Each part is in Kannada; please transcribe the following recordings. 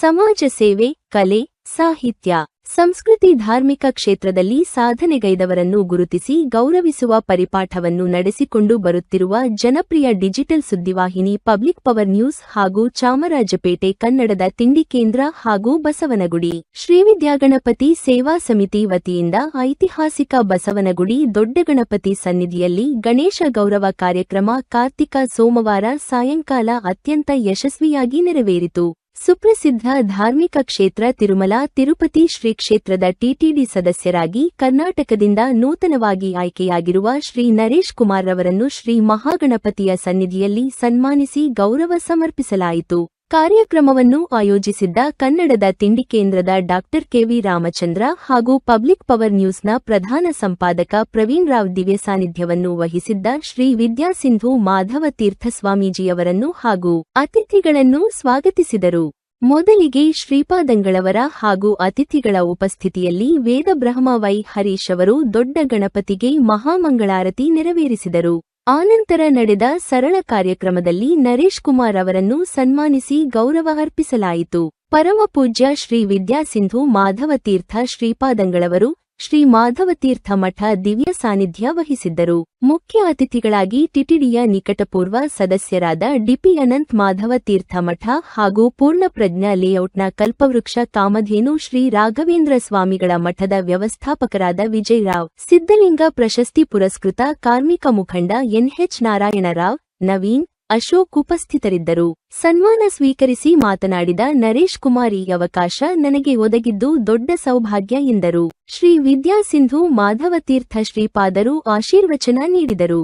ಸಮಾಜ ಸೇವೆ, ಕಲೆ, ಸಾಹಿತ್ಯ, ಸಂಸ್ಕೃತಿ ಧಾರ್ಮಿಕ ಕ್ಷೇತ್ರದಲ್ಲಿ ಸಾಧನೆಗೈದವರನ್ನು ಗುರುತಿಸಿ ಗೌರವಿಸುವ ಪರಿಪಾಠವನ್ನು ನಡೆಸಿಕೊಂಡು ಬರುತ್ತಿರುವ ಜನಪ್ರಿಯ ಡಿಜಿಟಲ್ ಸುದ್ದಿವಾಹಿನಿ ಪಬ್ಲಿಕ್ ಪವರ್ ನ್ಯೂಸ್ ಹಾಗೂ ಚಾಮರಾಜಪೇಟೆ ಕನ್ನಡದ ತಿಂಡಿ ಕೇಂದ್ರ ಹಾಗೂ ಬಸವನಗುಡಿ. ಶ್ರೀವಿದ್ಯಾಗಣಪತಿ ಸೇವಾ ಸಮಿತಿ ವತಿಯಿಂದ ಐತಿಹಾಸಿಕ ಬಸವನಗುಡಿ ದೊಡ್ಡಗಣಪತಿ ಸನ್ನಿಧಿಯಲ್ಲಿ ಗಣೇಶ ಗೌರವ ಕಾರ್ಯಕ್ರಮ ಕಾರ್ತಿಕ ಸೋಮವಾರ ಸಾಯಂಕಾಲ ಅತ್ಯಂತ ಯಶಸ್ವಿಯಾಗಿ ನೆರವೇರಿತು. ಸುಪ್ರಸಿದ್ಧ ಧಾರ್ಮಿಕ ಕ್ಷೇತ್ರ ತಿರುಮಲ ತಿರುಪತಿ ಶ್ರೀ ಕ್ಷೇತ್ರದ ಟಿಟಿಡಿ ಸದಸ್ಯರಾಗಿ ಕರ್ನಾಟಕದಿಂದ ನೂತನವಾಗಿ ಆಯ್ಕೆಯಾಗಿರುವ ಶ್ರೀ ನರೇಶ್ ಕುಮಾರ್ ರವರನ್ನು ಶ್ರೀ ಮಹಾಗಣಪತಿಯ ಸನ್ನಿಧಿಯಲ್ಲಿ ಸನ್ಮಾನಿಸಿ ಗೌರವ ಸಮರ್ಪಿಸಲಾಯಿತು. ಕಾರ್ಯಕ್ರಮವನ್ನು ಆಯೋಜಿಸಿದ್ದ ಕನ್ನಡದ ತಿಂಡಿ ಕೇಂದ್ರದ ಡಾಕ್ಟರ್ ಕೆವಿ ರಾಮಚಂದ್ರ ಹಾಗೂ ಪಬ್ಲಿಕ್ ಪವರ್ ನ್ಯೂಸ್ನ ಪ್ರಧಾನ ಸಂಪಾದಕ ಪ್ರವೀಣ್ ರಾವ್ ದಿವ್ಯ ಸಾನ್ನಿಧ್ಯವನ್ನು ವಹಿಸಿದ್ದ ಶ್ರೀ ವಿದ್ಯಾಸಿಂಧು ಮಾಧವ ತೀರ್ಥ ಸ್ವಾಮೀಜಿಯವರನ್ನು ಹಾಗೂ ಅತಿಥಿಗಳನ್ನು ಸ್ವಾಗತಿಸಿದರು. ಮೊದಲಿಗೆ ಶ್ರೀಪಾದಂಗಳವರ ಹಾಗೂ ಅತಿಥಿಗಳ ಉಪಸ್ಥಿತಿಯಲ್ಲಿ ವೇದಬ್ರಹ್ಮ ವೈ ಹರೀಶ್ ಅವರು ದೊಡ್ಡ ಗಣಪತಿಗೆ ಮಹಾಮಂಗಳಾರತಿ ನೆರವೇರಿಸಿದರು. ಆನಂತರ ನಡೆದ ಸರಳ ಕಾರ್ಯಕ್ರಮದಲ್ಲಿ ನರೇಶ್ ಕುಮಾರ್ ಅವರನ್ನು ಸನ್ಮಾನಿಸಿ ಗೌರವ ಅರ್ಪಿಸಲಾಯಿತು. ಪರಮಪೂಜ್ಯ ಶ್ರೀ ವಿದ್ಯಾಸಿಂಧು ಮಾಧವತೀರ್ಥ ಶ್ರೀಪಾದಂಗಳವರು ಶ್ರೀ ಮಾಧವತೀರ್ಥ ಮಠ ದಿವ್ಯ ಸಾನ್ನಿಧ್ಯ ವಹಿಸಿದ್ದರು. ಮುಖ್ಯ ಅತಿಥಿಗಳಾಗಿ ಟಿಟಿಡಿಯ ನಿಕಟಪೂರ್ವ ಸದಸ್ಯರಾದ ಡಿಪಿ ಅನಂತ್ ಮಾಧವ ತೀರ್ಥ ಮಠ ಹಾಗೂ ಪೂರ್ಣಪ್ರಜ್ಞಾ ಲೇಔಟ್ನ ಕಲ್ಪವೃಕ್ಷ ಕಾಮಧೇನು ಶ್ರೀ ರಾಘವೇಂದ್ರ ಸ್ವಾಮಿಗಳ ಮಠದ ವ್ಯವಸ್ಥಾಪಕರಾದ ವಿಜಯರಾವ್ ಸಿದ್ದಲಿಂಗ ಪ್ರಶಸ್ತಿ ಪುರಸ್ಕೃತ ಕಾರ್ಮಿಕ ಮುಖಂಡ ಎನ್ಎಚ್ ನಾರಾಯಣರಾವ್, ನವೀನ್ ಅಶೋಕ್ ಉಪಸ್ಥಿತರಿದ್ದರು. ಸನ್ಮಾನ ಸ್ವೀಕರಿಸಿ ಮಾತನಾಡಿದ ನರೇಶ್ ಕುಮಾರಿ ಅವಕಾಶ ನನಗೆ ಒದಗಿದ್ದು ದೊಡ್ಡ ಸೌಭಾಗ್ಯ ಎಂದರು. ಶ್ರೀ ವಿದ್ಯಾಸಿಂಧು ಮಾಧವತೀರ್ಥ ಶ್ರೀಪಾದರು ಆಶೀರ್ವಚನ ನೀಡಿದರು.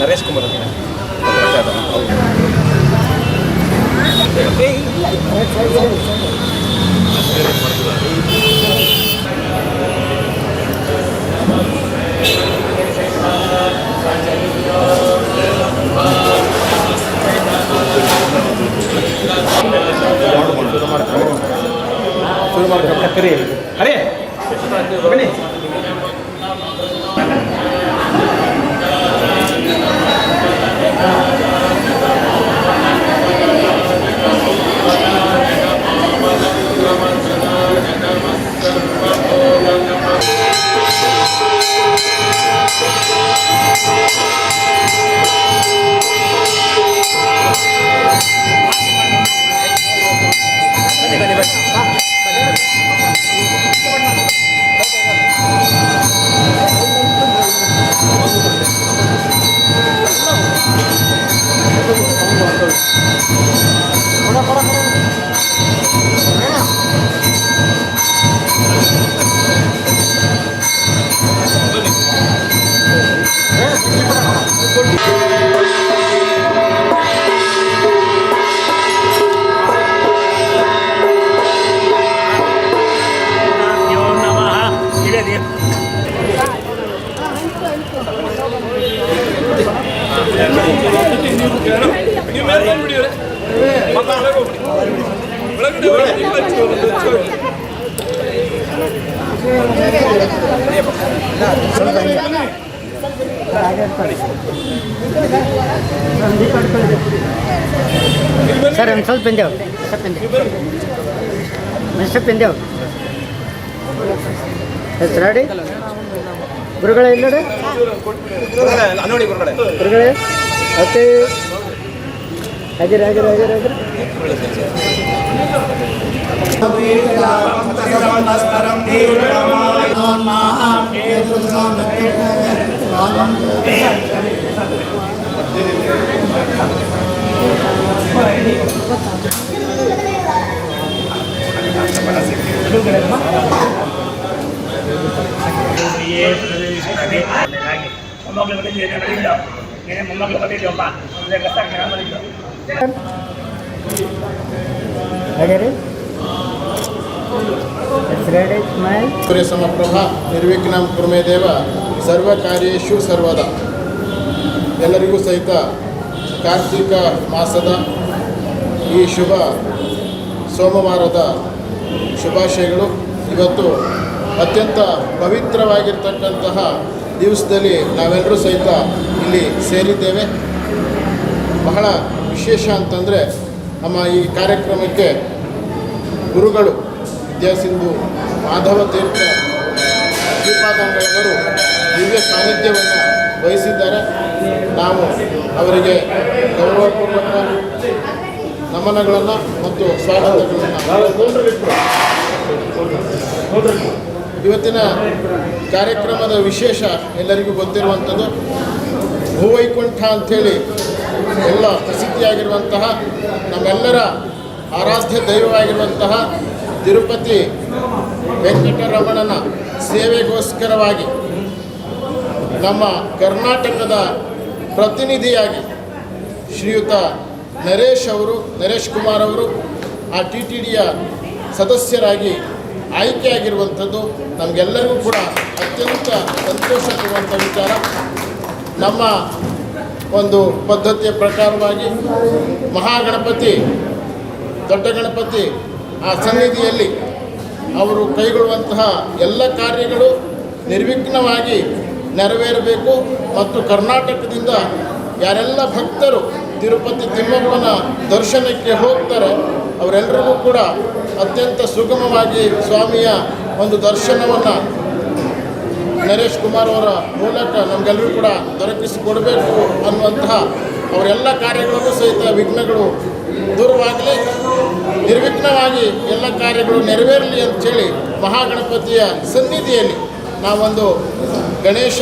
ನರೇಶ್ ಕುಮಾರ್ सर हम सोल पिंदेव सब पिंदेव मैं सब पिंदेव ಎಸ್ ರೆಡಿ ಗುರುಗಳೇ ಇಲ್ಲ ನೋಡಿ ನೋಡಿ ಗುರುಗಳೇ ಗುರುಗಳೇ ಓಕೆ ಹಾಗಿರ ಹಾಗಿರ ಹಾಗಿರ ಹಾಗಿರ ये ಸ್ಮೈಲ್ ಸಮಪ್ರಭ ನಿರ್ವಿಘ್ನಂ ದೇವ ಸರ್ವ ಕಾರ್ಯೇಶು ಸರ್ವದ. ಎಲ್ಲರಿಗೂ ಸಹಿತ ಕಾರ್ತಿಕ ಮಾಸದ ಈ ಶುಭ ಸೋಮವಾರದ ಶುಭಾಶಯಗಳು. ಇವತ್ತು ಅತ್ಯಂತ ಪವಿತ್ರವಾಗಿರ್ತಕ್ಕಂತಹ ದಿವಸದಲ್ಲಿ ನಾವೆಲ್ಲರೂ ಸಹಿತ ಇಲ್ಲಿ ಸೇರಿದ್ದೇವೆ. ಬಹಳ ವಿಶೇಷ ಅಂತಂದರೆ ನಮ್ಮ ಈ ಕಾರ್ಯಕ್ರಮಕ್ಕೆ ಗುರುಗಳು ವಿದ್ಯಾಸಿಂಧು ಮಾಧವ ತೀರ್ಥ ಶ್ರೀಪಾದಂಗಳವರು ದಿವ್ಯ ಸಾನ್ನಿಧ್ಯವನ್ನು ವಹಿಸಿದ್ದಾರೆ. ನಾವು ಅವರಿಗೆ ಗೌರವಪೂರ್ವಕ ನಮನಗಳನ್ನು ಮತ್ತು ಸ್ವಾಗತಗಳನ್ನು ಇವತ್ತಿನ ಕಾರ್ಯಕ್ರಮದ ವಿಶೇಷ ಎಲ್ಲರಿಗೂ ಗೊತ್ತಿರುವಂಥದ್ದು ಭೂವೈಕುಂಠ ಅಂಥೇಳಿ ಎಲ್ಲ ಪ್ರಸಿದ್ಧಿಯಾಗಿರುವಂತಹ ನಮ್ಮೆಲ್ಲರ ಆರಾಧ್ಯ ದೈವವಾಗಿರುವಂತಹ ತಿರುಪತಿ ವೆಂಕಟರಮಣನ ಸೇವೆಗೋಸ್ಕರವಾಗಿ ನಮ್ಮ ಕರ್ನಾಟಕದ ಪ್ರತಿನಿಧಿಯಾಗಿ ಶ್ರೀಯುತ ನರೇಶ್ ಅವರು, ನರೇಶ್ ಕುಮಾರ್ ಅವರು, ಆ ಟಿ ಟಿ ಡಿಯ ಸದಸ್ಯರಾಗಿ ಆಯ್ಕೆಯಾಗಿರುವಂಥದ್ದು ನಮಗೆಲ್ಲರಿಗೂ ಕೂಡ ಅತ್ಯಂತ ಸಂತೋಷ ಕೊಡುವಂಥ ವಿಚಾರ. ನಮ್ಮ ಒಂದು ಪದ್ಧತಿಯ ಪ್ರಕಾರವಾಗಿ ಮಹಾಗಣಪತಿ ದೊಡ್ಡ ಗಣಪತಿ ಆ ಸನ್ನಿಧಿಯಲ್ಲಿ ಅವರು ಕೈಗೊಳ್ಳುವಂತಹ ಎಲ್ಲ ಕಾರ್ಯಗಳು ನಿರ್ವಿಘ್ನವಾಗಿ ನೆರವೇರಬೇಕು ಮತ್ತು ಕರ್ನಾಟಕದಿಂದ ಯಾರೆಲ್ಲ ಭಕ್ತರು ತಿರುಪತಿ ತಿಮ್ಮಪ್ಪನ ದರ್ಶನಕ್ಕೆ ಹೋಗ್ತಾರೆ ಅವರೆಲ್ಲರಿಗೂ ಕೂಡ ಅತ್ಯಂತ ಸುಗಮವಾಗಿ ಸ್ವಾಮಿಯ ಒಂದು ದರ್ಶನವನ್ನು ನರೇಶ್ ಕುಮಾರ್ ಅವರ ಮೂಲಕ ನಮಗೆಲ್ಲರೂ ಕೂಡ ದೊರಕಿಸಿಕೊಡಬೇಕು ಅನ್ನುವಂತಹ ಅವರೆಲ್ಲ ಕಾರ್ಯಗಳಿಗೂ ಸಹಿತ ವಿಘ್ನಗಳು ದೂರವಾಗಲಿ, ನಿರ್ವಿಘ್ನವಾಗಿ ಎಲ್ಲ ಕಾರ್ಯಗಳು ನೆರವೇರಲಿ ಅಂಥೇಳಿ ಮಹಾಗಣಪತಿಯ ಸನ್ನಿಧಿಯಲ್ಲಿ ನಾವೊಂದು ಗಣೇಶ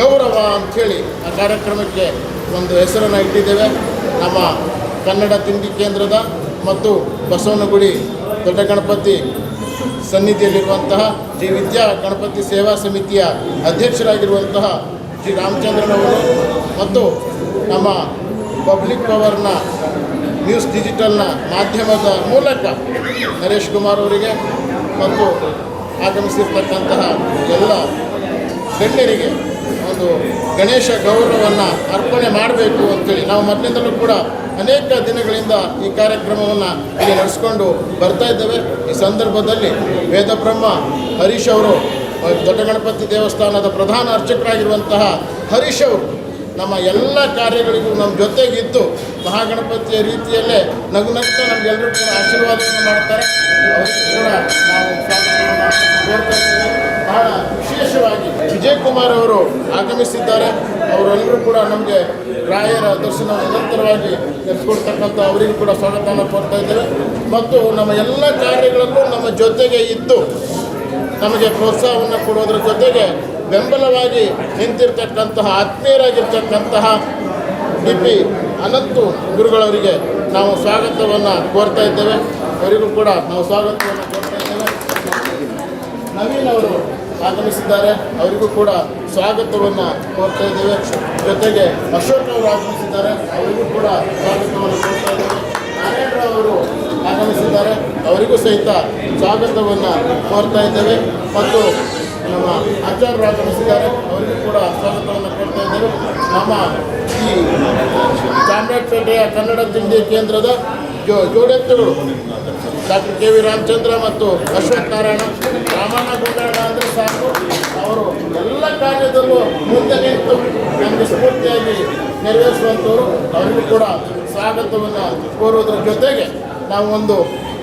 ಗೌರವ ಅಂಥೇಳಿ ಆ ಕಾರ್ಯಕ್ರಮಕ್ಕೆ ಒಂದು ಹೆಸರನ್ನು ಇಟ್ಟಿದ್ದೇವೆ. ನಮ್ಮ ಕನ್ನಡ ತಿಂಡಿ ಕೇಂದ್ರದ ಮತ್ತು ಬಸವನಗುಡಿ ದೊಡ್ಡ ಗಣಪತಿ ಸನ್ನಿಧಿಯಲ್ಲಿರುವಂತಹ ಶ್ರೀ ವಿದ್ಯಾ ಗಣಪತಿ ಸೇವಾ ಸಮಿತಿಯ ಅಧ್ಯಕ್ಷರಾಗಿರುವಂತಹ ಶ್ರೀ ರಾಮಚಂದ್ರನವರು ಮತ್ತು ನಮ್ಮ ಪಬ್ಲಿಕ್ ಪವರ್ನ ನ್ಯೂಸ್ ಡಿಜಿಟಲ್ನ ಮಾಧ್ಯಮದ ಮೂಲಕ ನರೇಶ್ ಕುಮಾರ್ ಅವರಿಗೆ ಮತ್ತು ಆಗಮಿಸಿರ್ತಕ್ಕಂತಹ ಎಲ್ಲ ಗಣ್ಯರಿಗೆ ಒಂದು ಗಣೇಶ ಗೌರವವನ್ನು ಅರ್ಪಣೆ ಮಾಡಬೇಕು ಅಂತೇಳಿ ನಾವು ಮೊದಲಿಂದಲೂ ಕೂಡ ಅನೇಕ ದಿನಗಳಿಂದ ಈ ಕಾರ್ಯಕ್ರಮವನ್ನು ಇಲ್ಲಿ ನಡೆಸ್ಕೊಂಡು ಬರ್ತಾ ಇದ್ದೇವೆ. ಈ ಸಂದರ್ಭದಲ್ಲಿ ವೇದಬ್ರಹ್ಮ ಹರೀಶ್ ಅವರು ದೊಡ್ಡ ಗಣಪತಿ ದೇವಸ್ಥಾನದ ಪ್ರಧಾನ ಅರ್ಚಕರಾಗಿರುವಂತಹ ಹರೀಶ್ ಅವರು ನಮ್ಮ ಎಲ್ಲ ಕಾರ್ಯಗಳಿಗೂ ನಮ್ಮ ಜೊತೆಗಿದ್ದು ಮಹಾಗಣಪತಿಯ ರೀತಿಯಲ್ಲೇ ನಗು ನಗ್ತಾ ನಮಗೆಲ್ಲರೂ ಕೂಡ ಆಶೀರ್ವಾದವನ್ನು ಮಾಡ್ತಾರೆ. ಅವರಿಗೂ ಕೂಡ ನಾವು ಬಹಳ ವಿಶೇಷವಾಗಿ ವಿಜಯ್ ಕುಮಾರ್ ಅವರು ಆಗಮಿಸಿದ್ದಾರೆ. ಅವರೆಲ್ಲರೂ ಕೂಡ ನಮಗೆ ರಾಯರ ದರ್ಶನ ನಿರಂತರವಾಗಿ ನಡೆಸ್ಕೊಡ್ತಕ್ಕಂಥ ಅವರಿಗೂ ಕೂಡ ಸ್ವಾಗತವನ್ನು ಕೊಡ್ತಾ ಇದ್ದೇವೆ. ಮತ್ತು ನಮ್ಮ ಎಲ್ಲ ಕಾರ್ಯಗಳಲ್ಲೂ ನಮ್ಮ ಜೊತೆಗೆ ಇದ್ದು ನಮಗೆ ಪ್ರೋತ್ಸಾಹವನ್ನು ಕೊಡೋದ್ರ ಜೊತೆಗೆ ಬೆಂಬಲವಾಗಿ ನಿಂತಿರ್ತಕ್ಕಂತಹ, ಆತ್ಮೀಯರಾಗಿರ್ತಕ್ಕಂತಹ ಡಿ ಪಿ ಅನಂತು ಗುರುಗಳವರಿಗೆ ನಾವು ಸ್ವಾಗತವನ್ನು ಕೋರ್ತಾ ಇದ್ದೇವೆ. ಅವರಿಗೂ ಕೂಡ ನಾವು ಸ್ವಾಗತವನ್ನು ಕೋರ್ತಾ ಇದ್ದೇವೆ. ನವೀನ್ ಅವರು ಆಗಮಿಸಿದ್ದಾರೆ. ಅವರಿಗೂ ಕೂಡ ಸ್ವಾಗತವನ್ನು ಕೋರ್ತಾ ಇದ್ದೇವೆ. ಜೊತೆಗೆ ಅಶೋಕ್ ಅವರು ಆಗಮಿಸಿದ್ದಾರೆ. ಅವರಿಗೂ ಕೂಡ ಸ್ವಾಗತವನ್ನು ಕೋರ್ತಾ ಇದ್ದೇವೆ. ನಾರಾಯಣರಾವ್ ಅವರು ಆಗಮಿಸಿದ್ದಾರೆ. ಅವರಿಗೂ ಸಹಿತ ಸ್ವಾಗತವನ್ನು ಕೋರ್ತಾ ಇದ್ದೇವೆ. ಮತ್ತು ನಮ್ಮ ಆಚಾರ್ಯರು ಆಗಮಿಸಿದ್ದಾರೆ ಅವರಿಗೂ ಕೂಡ ಸ್ವಾಗತವನ್ನು ಕೊಡ್ತಾ ಇದ್ದೇವೆ. ನಮ್ಮ ಈ ಚಾಮರಾಜಪೇಟೆಯ ಕನ್ನಡ ತಿಂಡಿ ಕೇಂದ್ರದ ಜೋ ಜೋಡೆತ್ತುಗಳು ಡಾಕ್ಟರ್ ಕೆ ವಿ ರಾಮಚಂದ್ರ ಮತ್ತು ಅಶ್ವಥ್ ನಾರಾಯಣ, ರಾಮಣ್ಣ ಗುಂಡಾಣ ಅಂದರೆ ಸಾಕು. ಅವರು ಎಲ್ಲ ಕಾರ್ಯದಲ್ಲೂ ಮುಂದೆ ನಿಂತು ನಮಗೆ ಸ್ಫೂರ್ತಿಯಾಗಿ ನೆರವೇರಿಸುವಂಥವರು ಅವರಿಗೂ ಕೂಡ ಸ್ವಾಗತವನ್ನು ಕೋರುವುದರ ಜೊತೆಗೆ ನಾವು ಒಂದು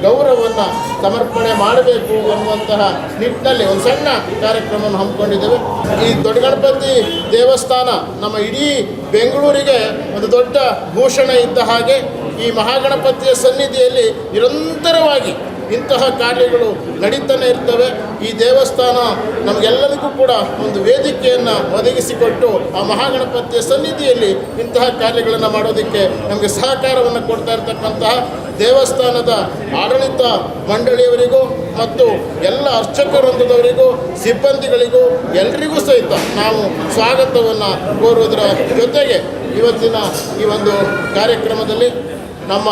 ಗೌರವವನ್ನು ಸಮರ್ಪಣೆ ಮಾಡಬೇಕು ಅನ್ನುವಂತಹ ನಿಟ್ಟಿನಲ್ಲಿ ಒಂದು ಸಣ್ಣ ಕಾರ್ಯಕ್ರಮವನ್ನು ಹಮ್ಮಿಕೊಂಡಿದ್ದೇವೆ. ಈ ದೊಡ್ಡ ಗಣಪತಿ ದೇವಸ್ಥಾನ ನಮ್ಮ ಇಡೀ ಬೆಂಗಳೂರಿಗೆ ಒಂದು ದೊಡ್ಡ ಭೂಷಣ ಇದ್ದ ಹಾಗೆ ಈ ಮಹಾಗಣಪತಿಯ ಸನ್ನಿಧಿಯಲ್ಲಿ ನಿರಂತರವಾಗಿ ಇಂತಹ ಕಾರ್ಯಗಳು ನಡೀತಾನೆ ಇರ್ತವೆ. ಈ ದೇವಸ್ಥಾನ ನಮಗೆಲ್ಲರಿಗೂ ಕೂಡ ಒಂದು ವೇದಿಕೆಯನ್ನು ಒದಗಿಸಿಕೊಟ್ಟು ಆ ಮಹಾಗಣಪತಿಯ ಸನ್ನಿಧಿಯಲ್ಲಿ ಇಂತಹ ಕಾರ್ಯಗಳನ್ನು ಮಾಡೋದಕ್ಕೆ ನಮಗೆ ಸಹಕಾರವನ್ನು ಕೊಡ್ತಾ ಇರತಕ್ಕಂತಹ ದೇವಸ್ಥಾನದ ಆಡಳಿತ ಮಂಡಳಿಯವರಿಗೂ ಮತ್ತು ಎಲ್ಲ ಅರ್ಚಕ ವೃಂದದವರಿಗೂ ಸಿಬ್ಬಂದಿಗಳಿಗೂ ಎಲ್ರಿಗೂ ಸಹಿತ ನಾವು ಸ್ವಾಗತವನ್ನು ಕೋರುವುದರ ಜೊತೆಗೆ ಇವತ್ತಿನ ಈ ಒಂದು ಕಾರ್ಯಕ್ರಮದಲ್ಲಿ ನಮ್ಮ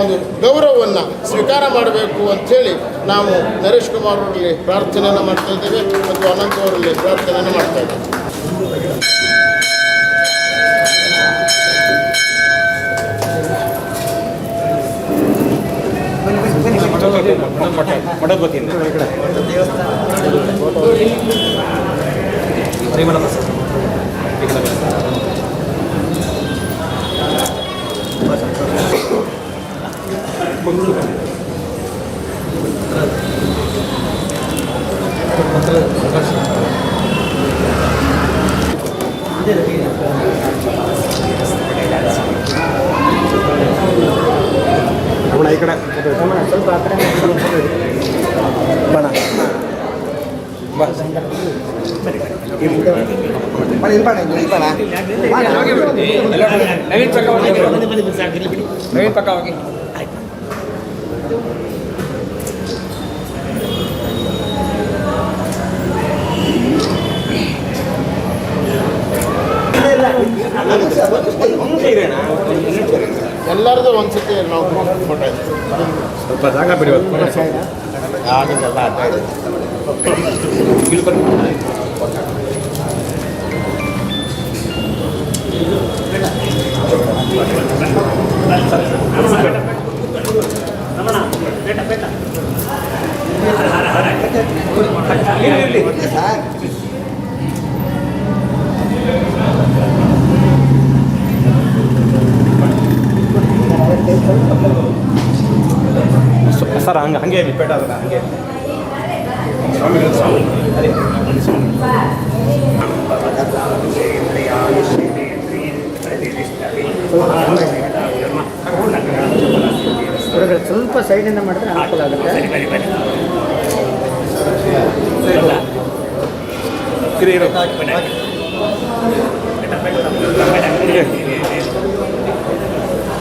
ಒಂದು ಗೌರವವನ್ನು ಸ್ವೀಕಾರ ಮಾಡಬೇಕು ಅಂಥೇಳಿ ನಾವು ನರೇಶ್ ಕುಮಾರ್ ಅವರಲ್ಲಿ ಪ್ರಾರ್ಥನೆಯನ್ನು ಮಾಡ್ತಾ ಇದ್ದೇವೆ ಮತ್ತು ಅನಂತ್ ಅವರಲ್ಲಿ ಪ್ರಾರ್ಥನೆಯನ್ನು ಮಾಡ್ತಾ ಇದ್ದೇವೆ ಮಠದ ಮಂಗಳೂರು ರಮಣ ಈ ಕಡೆ ಸ್ವಲ್ಪ ಆ ಕಡೆ ಬಣ ನವೀನ್ ಪಕ್ಕ ಹೋಗಿ ನವೀನ್ ಪಕ್ಕ ಹೋಗಿ ಎಲ್ಲರದು ಒಂದ್ಸತಿ ನಾವು ಫೋಟೋ ಸ್ವಲ್ಪ ಜಾಗ ಬಿಡಿ ಇಲ್ಲಿ ಬನ್ನಿ ಇರ್ಲಿ, ಸರ್ ಹಂಗೆ ಹಂಗೆ ರಿಪೀಟ್ ಆಗಲ್ಲ ಹಂಗೆ ಸ್ವಲ್ಪ ಸೈಡಿಂದ ಮಾಡಿದ್ರೆ ಅನುಕೂಲ ಆಗುತ್ತೆ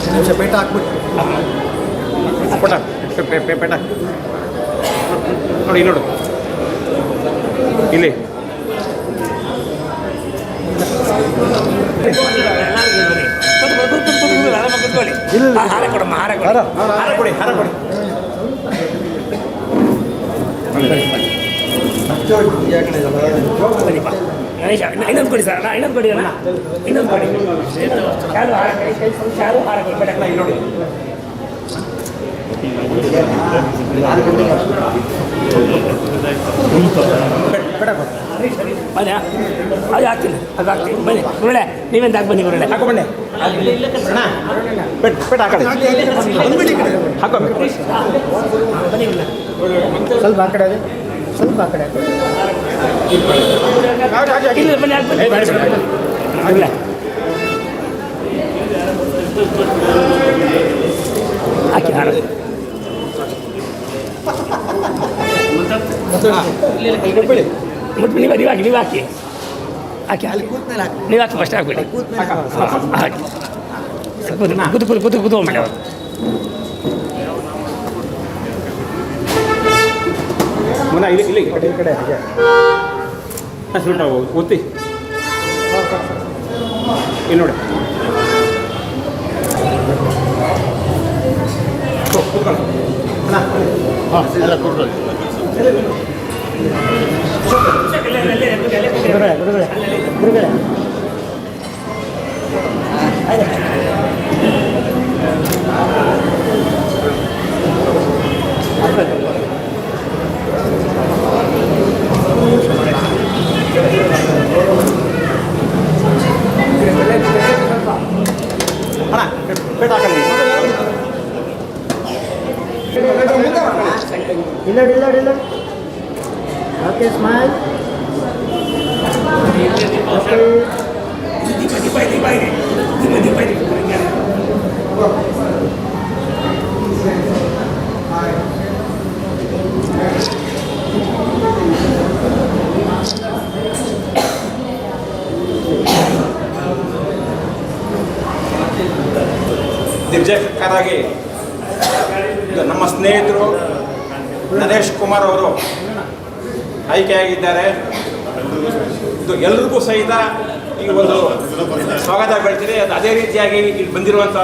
ನಿಮಿಷ ಪೇಟ ಹಾಕ್ಬಿಟ್ಟು ಪಟ ಪೇ- ಪೇ- ಪೇಟ. ನೋಡಿ ನೋಡು. ಇಲ್ಲಿ. ಹಾರ ಕೊಡಮ್ಮ ಹಾರ ಕೊಡ. ಹಾರ. ಕೊಡಿ ಹಾರ ಕೊಡಿ. ಗಣೇಶ ಇನ್ನೊಂದು ಕೊಡಿ ಸರ್ ಇನ್ನೊಂದು ಕೊಡಿ ಅಣ್ಣ. ಇನ್ನೊಂದು ಕೊಡಿ. ಶಾಲು ಹಾರ ಕೈ ಹಾರ ಕೊಡಿ ಬೇಡ ಇಲ್ಲಿ ನೋಡಿ. ಬನ್ನಿ ಅದು ಹಾಕ್ತೀನಿ ಅದು ಹಾಕ್ತೀನಿ ಬನ್ನಿ ಗುರುಳೆ ನೀವೆಂತ ಹಾಕಿ ಬನ್ನಿ ಗುರುಳೆ ಹಾಕೋ. ಬನ್ನಿ ಅಣ್ಣ ಪೆಟ್ ಪೆಟ್ ಹಾಕೊಳ್ಳಿ ಹಾಕೋ ಬನ್ನಿ ಗುರುಳೆ ಸ್ವಲ್ಪ ಆ ಕಡೆ ಸ್ವಲ್ಪ ಆ ಕಡೆ ಇಲ್ಲ ಬನ್ನಿ ಹಾಕಿ ಬನ್ನಿ ಗುರುಳೆ ಹಾಕಿ ಹಾರ ನೀವು ನೀವು ಹಾಕಿ ನೀವು ಹಾಕಿ ಹಾಕಿ ಹಾಕಿ ನೀವು ಹಾಕಿ ಫಸ್ಟ್ ಹಾಕ್ಬಿಡಿ ಹಾಕಿ ಕೂತು ಕೂತು ಕೂತು ಕೂತು ಹೋಗ್ಬಿಡಿ ಅವರು ಮುನ್ನ ಇಲ್ಲಿ ಕಡೆ ಕಡೆ ಹಾಗೆ ಹಾಂ ಸ್ವೀಟ್ ಒತ್ತಿ ಇಲ್ಲಿ ನೋಡಿ ಹಾಂ ಎಲ್ಲ ಕೂತ್ಕೊಳ್ಳಿ ಗುರುಗಳೇ ಗುರುಗಳೇ ಗುರುಗಳೇ ಅಣ್ಣ ಪೇಟ ಹಾಕೊಳ್ಳಿ ಇಲ್ಲ ಇಲ್ಲ ಇಲ್ಲ ಓಕೆ ಸ್ಮೈಲ್ ಓಕೆ ನಿರ್ದೇಶಕರಾಗಿ ಇದು ನಮ್ಮ ಸ್ನೇಹಿತರು ನರೇಶ್ ಕುಮಾರ್ ಅವರು ಆಯ್ಕೆಯಾಗಿದ್ದಾರೆ. ಇದು ಎಲ್ರಿಗೂ ಸಹಿತ ಈ ಒಂದು ಸ್ವಾಗತ ಬೆಳ್ತೀನಿ ಅದು ಅದೇ ರೀತಿಯಾಗಿ ಇಲ್ಲಿ ಬಂದಿರುವಂಥ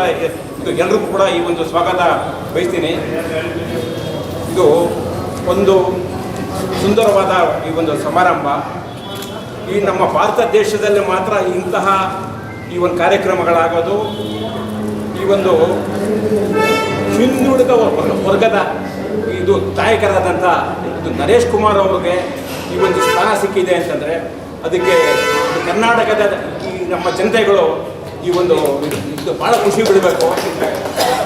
ಇದು ಎಲ್ರಿಗೂ ಕೂಡ ಈ ಒಂದು ಸ್ವಾಗತ ಬಯಸ್ತೀನಿ. ಇದು ಒಂದು ಸುಂದರವಾದ ಈ ಒಂದು ಸಮಾರಂಭ. ಈ ನಮ್ಮ ಭಾರತ ದೇಶದಲ್ಲಿ ಮಾತ್ರ ಇಂತಹ ಈ ಒಂದು ಕಾರ್ಯಕ್ರಮಗಳಾಗೋದು, ಈ ಒಂದು ಹಿಂದುಳಿದ ವರ್- ವರ್ಗದ ಇದು ನಾಯಕರಾದಂಥ ಇದು ನರೇಶ್ ಕುಮಾರ್ ಅವ್ರಿಗೆ ಈ ಒಂದು ಸ್ಥಾನ ಸಿಕ್ಕಿದೆ ಅಂತಂದರೆ ಅದಕ್ಕೆ ಕರ್ನಾಟಕದ ಈ ನಮ್ಮ ಜನತೆಗಳು ಈ ಒಂದು ಇದು- ಭಾಳ ಖುಷಿ ಬಿಡಬೇಕು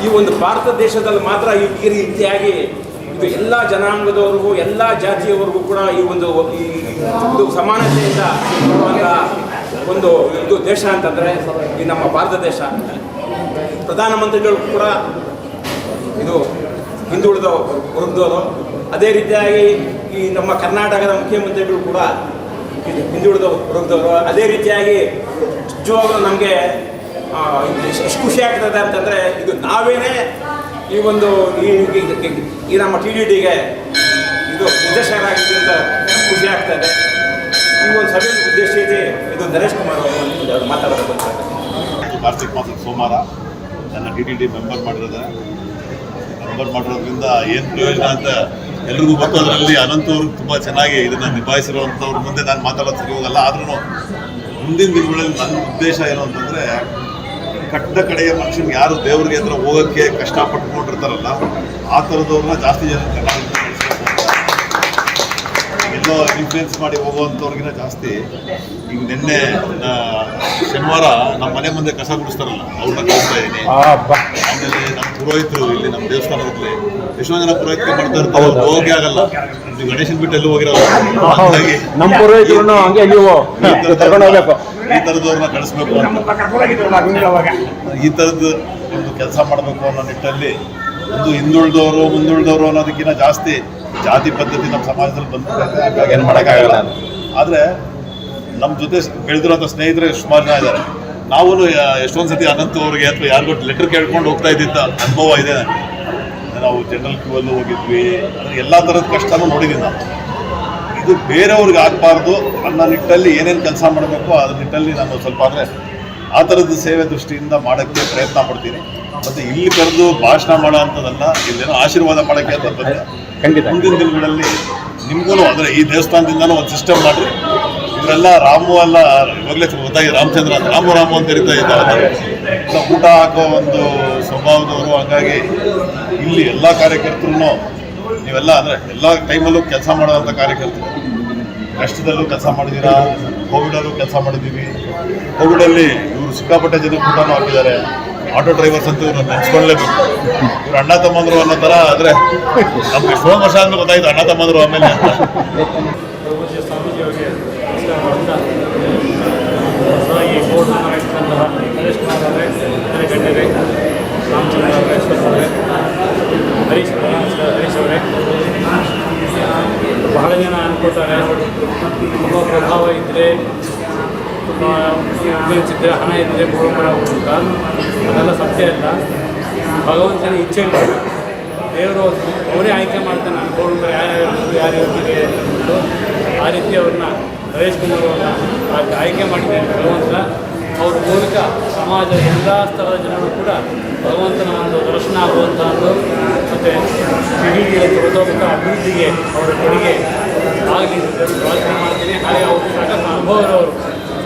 ಈ ಒಂದು ಭಾರತ ದೇಶದಲ್ಲಿ ಮಾತ್ರ ಈ ರೀತಿಯಾಗಿ ಇದು ಎಲ್ಲ ಜನಾಂಗದವ್ರಿಗೂ, ಎಲ್ಲ ಜಾತಿಯವರಿಗೂ ಕೂಡ ಈ ಒಂದು ಈ ಇದು ಸಮಾನತೆಯಿಂದ ಒಂದು ಇದು ದೇಶ ಅಂತಂದರೆ ಈ ನಮ್ಮ ಭಾರತ ದೇಶ. ಪ್ರಧಾನಮಂತ್ರಿಗಳು ಕೂಡ ಇದು ಹಿಂದುಳಿದ ವರ್ಗದವರು ಅದೇ ರೀತಿಯಾಗಿ ಈ ನಮ್ಮ ಕರ್ನಾಟಕದ ಮುಖ್ಯಮಂತ್ರಿಗಳು ಕೂಡ ಇದು ಹಿಂದುಳಿದ ವರ್ಗದವರು ಅದೇ ರೀತಿಯಾಗಿ ನಿಜವಾಗ್ಲೂ ನಮಗೆ ಎಷ್ಟು ಖುಷಿ ಆಗ್ತದೆ ಅಂತಂದರೆ ಇದು ನಾವೇನೇ ಈ ಒಂದು ಈ ನಮ್ಮ ಟಿ ಡಿ ಟಿಗೆ ಇದು ನಿರ್ದೇಶಕರಾಗಿದ್ದು ಅಂತ ಖುಷಿ ಆಗ್ತದೆ ಈ ಒಂದು ಸಭೆ ಉದ್ದೇಶಿಸಿ ಇದು. ನರೇಶ್ ಕುಮಾರ್ ಅವರು ಮಾತಾಡೋದು ಕಾರ್ತಿಕ್ ಮಾಸದ ಸೋಮವಾರ. ನನ್ನ ಟಿ ಡಿ ಮೆಂಬರ್ ಮಾಡಿರೋದೆ. ಮೆಂಬರ್ ಮಾಡಿರೋದ್ರಿಂದ ಏನು ಪ್ರಯೋಜನ ಅಂತ ಎಲ್ರಿಗೂ ಗೊತ್ತು ಅದರಲ್ಲಿ ಅವರು ತುಂಬ ಚೆನ್ನಾಗಿ ಇದನ್ನು ನಿಭಾಯಿಸಿರುವಂಥವ್ರ ಮುಂದೆ ನಾನು ಮಾತಾಡೋದು ಸರಿ ಹೋಗಲ್ಲ. ಆದ್ರೂ ಮುಂದಿನ ದಿನಗಳಲ್ಲಿ ನನ್ನ ಉದ್ದೇಶ ಏನು ಅಂತಂದರೆ, ಕಟ್ಟ ಕಡೆಯ ಮನುಷ್ಯನ್ ಯಾರು ದೇವ್ರಿಗೆ ಹತ್ರ ಹೋಗೋಕ್ಕೆ ಕಷ್ಟಪಟ್ಕೊಂಡಿರ್ತಾರಲ್ಲ, ಆ ಥರದವ್ರನ್ನ ಜಾಸ್ತಿ ಜನ ಎಲ್ಲೋ ಇನ್ಫ್ಲೂಯೆನ್ಸ್ ಮಾಡಿ ಹೋಗುವಂಥವ್ರಿಗಿಂತ ಜಾಸ್ತಿ ಈಗ ನಿನ್ನೆ ಶನಿವಾರ ನಮ್ಮ ಮನೆ ಮುಂದೆ ಕಸ ಗುಡಿಸ್ತಾರಲ್ಲ ಅವ್ರನ್ನ ಕಳಿಸ್ತಾ ಇದ್ದೀನಿ ಆಮೇಲೆ ನಮ್ಮ ಪುರೋಹಿತರು ಇಲ್ಲಿ ನಮ್ಮ ದೇವಸ್ಥಾನದಲ್ಲಿ ಎಷ್ಟೋ ಜನ ಪುರೋಹಿತ ಮಾಡ್ತಾ ಇರ್ತಾರೆ ಅವ್ರು ಹೋಗಿ ಆಗಲ್ಲ. ಇದು ಗಣೇಶನ್ ಬಿಟ್ಟು ಎಲ್ಲೂ ಹೋಗಿರಲ್ಲ ಹಾಗಾಗಿ ನಮ್ಮ ಪುರೋಹಿತರು ಹಂಗೆ ನೀವು ಈ ಥರದವ್ರನ್ನ ಕಳಿಸ್ಬೇಕು ಅಂತ. ಈ ಥರದ್ದು ಒಂದು ಕೆಲಸ ಮಾಡಬೇಕು ಅನ್ನೋ ನಿಟ್ಟಲ್ಲಿ ಒಂದು ಹಿಂದುಳಿದವರು ಮುಂದುಳಿದವರು ಅನ್ನೋದಕ್ಕಿಂತ ಜಾಸ್ತಿ ಜಾತಿ ಪದ್ಧತಿ ನಮ್ಮ ಸಮಾಜದಲ್ಲಿ ಬಂದು ಹಾಗಾಗಿ ಏನು ಮಾಡೋಕ್ಕಾಗಲ್ಲ. ಆದರೆ ನಮ್ಮ ಜೊತೆ ಬೆಳೆದಿರೋಂಥ ಸ್ನೇಹಿತರೆ ಸುಮಾರು ಜನ ಇದ್ದಾರೆ. ನಾವು ಎಷ್ಟೊಂದು ಸತಿ ಅನಂತ ಅವ್ರಿಗೆ ಅಥವಾ ಯಾರಿಗೂ ಲೆಟರ್ ಕೇಳ್ಕೊಂಡು ಹೋಗ್ತಾ ಇದ್ದಿದ್ದ ಅನುಭವ ಇದೆ. ನನಗೆ ನಾವು ಜನರಲ್ ಕ್ಯೂ ಅಲ್ಲೂ ಹೋಗಿದ್ವಿ. ಅಂದರೆ ಎಲ್ಲ ಥರದ ಕಷ್ಟನೂ ನೋಡಿದ್ದೀನಿ ನಾನು ಇದು ಬೇರೆಯವ್ರಿಗೆ ಆಗಬಾರ್ದು ಅನ್ನೋ ನಿಟ್ಟಲ್ಲಿ ಏನೇನು ಕೆಲಸ ಮಾಡಬೇಕು ಅದ್ರ ನಿಟ್ಟಲ್ಲಿ ನಾನು ಸ್ವಲ್ಪ ಆದರೆ ಆ ಥರದ ಸೇವೆ ದೃಷ್ಟಿಯಿಂದ ಮಾಡೋಕ್ಕೆ ಪ್ರಯತ್ನ ಪಡ್ತೀನಿ. ಮತ್ತು ಇಲ್ಲಿ ಕರೆದು ಭಾಷಣ ಮಾಡೋ ಅಂಥದ್ದಲ್ಲ ಇಲ್ಲೇನೋ ಆಶೀರ್ವಾದ ಮಾಡೋಕ್ಕೆ ಅಂತ ಬಂದರೆ ಖಂಡಿತ. ಮುಂದಿನ ದಿನಗಳಲ್ಲಿ ನಿಮಗೂ ಅಂದರೆ ಈ ದೇವಸ್ಥಾನದಿಂದನೂ ಒಂದು ಸಿಸ್ಟಮ್ ಮಾಡಿರಿ. ಇವರೆಲ್ಲ ರಾಮು ಅಲ್ಲ ಇವಾಗಲೇ ಗೊತ್ತಾಗಿ ರಾಮಚಂದ್ರ ಅಂತ ರಾಮು ರಾಮು ಅಂತ ಕರಿತಾ ಇದ್ದಾರೆ ಊಟ ಹಾಕೋ ಒಂದು ಸ್ವಭಾವದವರು ಹಾಗಾಗಿ ಇಲ್ಲಿ ಎಲ್ಲ ಕಾರ್ಯಕರ್ತರು ನೀವೆಲ್ಲ ಅಂದರೆ ಎಲ್ಲ ಟೈಮಲ್ಲೂ ಕೆಲಸ ಮಾಡೋವಂಥ ಕಾರ್ಯಕರ್ತರು. ಕಷ್ಟದಲ್ಲೂ ಕೆಲಸ ಮಾಡಿದ್ದೀರಾ ಕೋವಿಡಲ್ಲೂ ಕೆಲಸ ಮಾಡಿದ್ದೀವಿ ಕೋವಿಡಲ್ಲಿ ಇವರು ಸಿಕ್ಕಾಪಟ್ಟೆ ಜನ ಊಟನೂ ಹಾಕಿದ್ದಾರೆ. ಆಟೋ ಡ್ರೈವರ್ಸ್ ಅಂತ ಇವ್ರು ನೆನೆಸ್ಕೊಳ್ಳೇಬೇಕು ಇವ್ರು ಅಣ್ಣ ತಮ್ಮಂದ್ರು ಅನ್ನೋ ಥರ ಆದರೆ ನಮ್ಗೆ ಸೋಮ ವರ್ಷ ಅಂದ್ರೆ ಗೊತ್ತಾಯ್ತು ಅಣ್ಣ ತಮ್ಮಂದ್ರು ಆಮೇಲೆ ಅಂತ. ಬಹಳ ಜನ ಅನ್ಕೋತಾರೆ ತುಂಬ ಪ್ರಭಾವ ಇದ್ದರೆ ಇದ್ದರೆ ಹಣ ಇದ್ದರೆ ಮಾಡಬಹುದು ಅಂತ. ಅದೆಲ್ಲ ಸತ್ಯ ಇಲ್ಲ. ಭಗವಂತನ ಇಚ್ಛೆ ಇಲ್ಲ. ದೇವರು ಅವರೇ ಆಯ್ಕೆ ಮಾಡ್ತಾನೆ. ನಾನು ಬೋರ್ಡ್ ಯಾರು ಯಾರು ಅಂದ್ಬಿಟ್ಟು ಆ ರೀತಿ ಅವ್ರನ್ನ ರಮೇಶ್ ಕುಮಾರ್ ಅವ್ರನ್ನ ಆಯ್ಕೆ- ಮಾಡಿದ್ದಾರೆ ಭಗವಂತ. ಅವ್ರ ಮೂಲಕ ಸಮಾಜದ ಎಲ್ಲ ಸ್ಥಳದ ಜನರು ಕೂಡ ಭಗವಂತನ ಒಂದು ದರ್ಶನ ಆಗುವಂಥದ್ದು ಮತ್ತು ಇಡೀ ಸರ್ವತೋಮುಖ ಅಭಿವೃದ್ಧಿಗೆ ಅವರ ಕೊಡುಗೆ ಅಂತ ಪ್ರಾರ್ಥನೆ ಮಾಡ್ತೀನಿ. ಹಾಗೆ ಅವರು ಸಾಕಷ್ಟು ಅನುಭವರವರು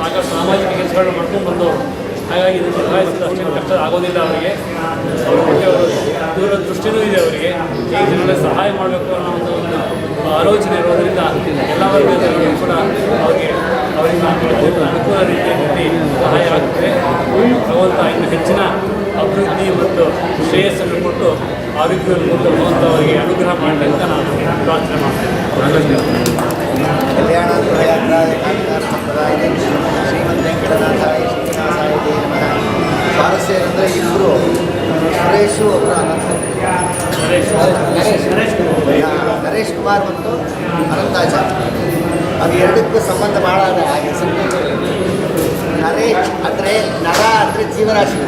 ಸಾಕಷ್ಟು ಸಾಮಾಜಿಕ ಕೆಲಸಗಳನ್ನ ಮಾಡ್ಕೊಂಡು ಬಂದು ಹಾಗಾಗಿ ಇದನ್ನು ನಿಭಾಯಿಸಿದ ಅಷ್ಟೇನು ಕಷ್ಟ ಆಗೋದಿಲ್ಲ ಅವರಿಗೆ. ಅವ್ರ ಬಗ್ಗೆ ಅವರು ದೂರದೃಷ್ಟಿನೂ ಇದೆ ಅವರಿಗೆ. ಈ ಜನರಿಗೆ ಸಹಾಯ ಮಾಡಬೇಕು ಅನ್ನೋ ಒಂದು ಒಂದು ಆಲೋಚನೆ ಇರೋದರಿಂದ ಎಲ್ಲ ವರ್ಗದವರಿಗೂ ಕೂಡ ಅವರಿಗೆ ಅವರಿಂದ ಅನುಕೂಲ ರೀತಿಯಲ್ಲಿ ಸಹಾಯ ಆಗುತ್ತೆ ಭಗವಂತ ಇನ್ನು ಹೆಚ್ಚಿನ ಅಭಿವೃದ್ಧಿ ಮತ್ತು ಶ್ರೇಯಸ್ಸನ್ನು ಕೊಟ್ಟು ಕೊಟ್ಟು ಭಗವಂತ ಅವರಿಗೆ ಅನುಗ್ರಹ ಮಾಡಲಿ ಅಂತ ನಾನು ಪ್ರಾರ್ಥನೆ ಮಾಡ್ತೇನೆ ಕಲ್ಯಾಣ ಶ್ರೀಮಂತ ವೆಂಕಟನಾಥಾಯ ಶ್ರೀನಿವಾಸಾಯ ನಮಃ ಸ್ವಾರಸ್ಯ ಅಂದರೆ ಇಬ್ಬರು ಸುರೇಶು ನರೇಶ್ ಕುಮಾರ್ ಮತ್ತು ಅನಂತಾಚಾರ್ ಅದು ಎರಡಕ್ಕೂ ಸಂಬಂಧ ಭಾಳ ಅದ ಆ ಹೆಸರು ನರೇಶ್, ಅಂದರೆ ನರ, ಅಂದರೆ ಜೀವರಾಶಿ.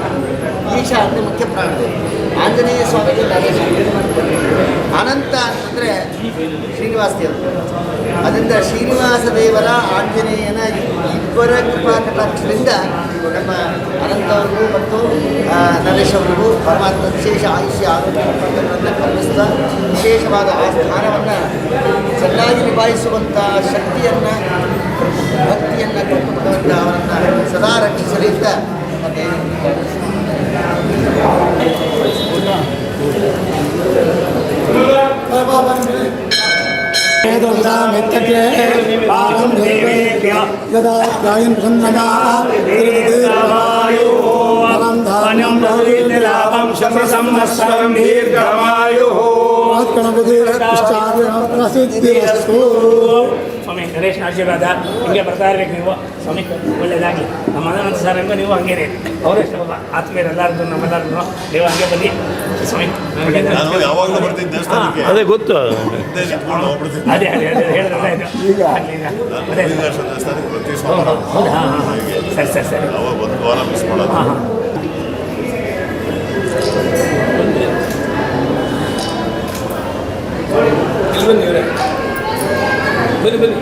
ಈಶ ಅಂದರೆ ಮುಖ್ಯ ಪ್ರಾಣದೇವ ಆಂಜನೇಯ ಸ್ವಾಮಿಗೆ ನರೇಶ ಅನಂತ ಅಂತಂದರೆ ಶ್ರೀನಿವಾಸ ದೇವರು. ಅದರಿಂದ ಶ್ರೀನಿವಾಸ ದೇವರ ಆಂಜನೇಯನ ಇಬ್ಬರ ಕೃಪಾ ಕಟಾಕ್ಷದಿಂದ ನಮ್ಮ ಅನಂತವ್ರಿಗೂ ಮತ್ತು ನರೇಶ್ ಅವರಿಗೂ ಪರಮಾತ್ಮ ವಿಶೇಷ ಆಯುಷ್ಯ ಆರೋಗ್ಯ ಸಂಪರ್ಕಗಳನ್ನು ವಿಶೇಷವಾದ ಆ ಸ್ಥಾನವನ್ನು ಚೆನ್ನಾಗಿ ನಿಭಾಯಿಸುವಂಥ ಶಕ್ತಿಯನ್ನು, ಭಕ್ತಿಯನ್ನು ಕೊಟ್ಟುಕೊಂಡಂಥ ಅವರನ್ನು ಸದಾ ರಕ್ಷಿಸಲಿ பாவம் யதா காயம் சந்தனா தானியம் லாபம் சமசம்மஸ்வரம் தீர்க்கமாயோ கணபதி பிரசித்தி ಗಣೇಶನ ಆಶೀರ್ವಾದ ಹಿಂಗೆ ಬರ್ತಾ ಇರಬೇಕು ನೀವು. ಸ್ವಾಮಿ ಒಳ್ಳೇದಾಗಲಿ. ನಮ್ಮ ಅನಂತ ಸರ್ ಹಂಗೆ ನೀವು ಹಂಗೆ ರೀ ಅವರು ಎಷ್ಟು ಆತ್ಮೀಯರು ಎಲ್ಲರಿಗೂ ನಮ್ಮೆಲ್ಲರೂ ನೀವು ಹಂಗೆ ಬನ್ನಿ. ಸ್ವಾಮಿ ಅದೇ ಗೊತ್ತು. ಅದೇ ಅದೇ ಈಗ. ಹೌದಾ ಹಾಂ ಹಾಂ ಸರಿ ಸರಿ ಸರಿ. ಹಾಂ ಬನ್ನಿ ಬನ್ನಿ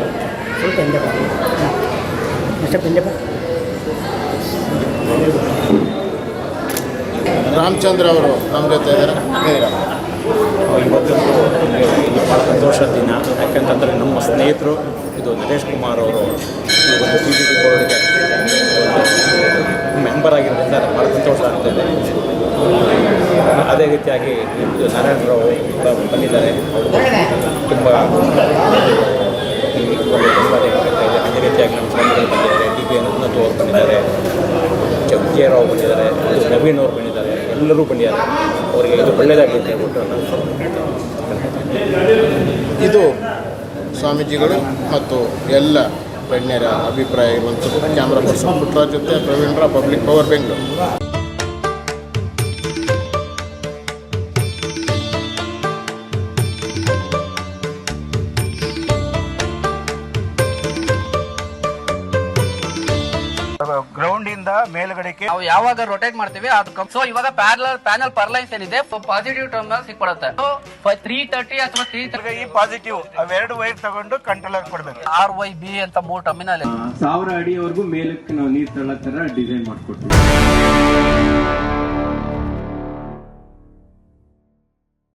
ರಾಮಚಂದ್ರ ಅವರು ನಮ್ಮ ಜೊತೆ ಇದ್ದಾರೆ. ಇವತ್ತೊಂದು ಇದು ಭಾಳ ಸಂತೋಷದ ದಿನ. ಯಾಕೆಂತಂದರೆ ನಮ್ಮ ಸ್ನೇಹಿತರು, ಇದು ನರೇಶ್ ಕುಮಾರ್ ಅವರು ಬೋರ್ಡ್ಗೆ ಮೆಂಬರ್ ಆಗಿರೋದ್ರಿಂದ ಭಾಳ ಸಂತೋಷ ಆಗ್ತಾಯಿದೆ ಅದೇ ರೀತಿಯಾಗಿ ನಾರಾಯಣರಾವ್ ಕೂಡ ಬಂದಿದ್ದಾರೆ. ತುಂಬ ಈ ಒಂದು ಸಂಪಾದನೆ ಆಗ್ತಾ ಇದೆ ಅದೇ ರೀತಿಯಾಗಿ ನಮ್ಮ ಸ್ವಾಮಿಗಳು ಬಂದಿದ್ದಾರೆ ಡಿ ಪಿ ಅನಂತನಾಥ್ ಅವರು ಬಂದಿದ್ದಾರೆ ಚೌಕಿಯರಾವ್ ಬಂದಿದ್ದಾರೆ ನವೀನ್ ಅವರು ಬಂದಿದ್ದಾರೆ ಎಲ್ಲರೂ ಬಂದಿದ್ದಾರೆ ಅವರಿಗೆ ಇದು ಒಳ್ಳೆಯದಾಗುತ್ತೆ ಇದು ಸ್ವಾಮೀಜಿಗಳು ಮತ್ತು ಎಲ್ಲ ಗಣ್ಯರ ಅಭಿಪ್ರಾಯ ಇರುವಂಥದ್ದು ಕ್ಯಾಮ್ರಾ ಪರ್ಸನ್ ಪುಟ್ಟರಾಜ್ ಜೊತೆ ಪ್ರವೀಣ್ರ ಪಬ್ಲಿಕ್ ಪವರ್ ಬೆಂಗಳೂರು ನಾವು ಯಾವಾಗ ರೊಟೇಟ್ ಮಾಡ್ತೀವಿ ಅದು ಸೊ ಇವಾಗ ಪ್ಯಾನಲ್ ಪ್ಯಾನಲ್ ಪರ್ಲೈನ್ಸ್ ಏನಿದೆ ಪಾಸಿಟಿವ್ ಟರ್ಮಿನಲ್ ಸಿಕ್ಬಿಡುತ್ತೆ. ತ್ರೀ ತರ್ಟಿ ಅಥವಾ ತ್ರೀ ತರ್ಟಿ ಪಾಸಿಟಿವ್ ಅವೆರಡು ವೈರ್ ತಗೊಂಡು ಕಂಟ್ರೋಲ್ ಆಗಿ ಕೊಡ್ಬೇಕು. ಆರ್ ವೈ ಬಿ ಅಂತ ಮೂರು ಟರ್ಮಿನಲ್ ಇದೆ. ಸಾವಿರ ಅಡಿಯವರೆಗೂ ಮೇಲಕ್ಕೆ ನಾವು ನೀರು ತಳ್ಳೋ ತರ ಡಿಸೈನ್ ಮಾಡಿಕೊಡ್ತೀವಿ.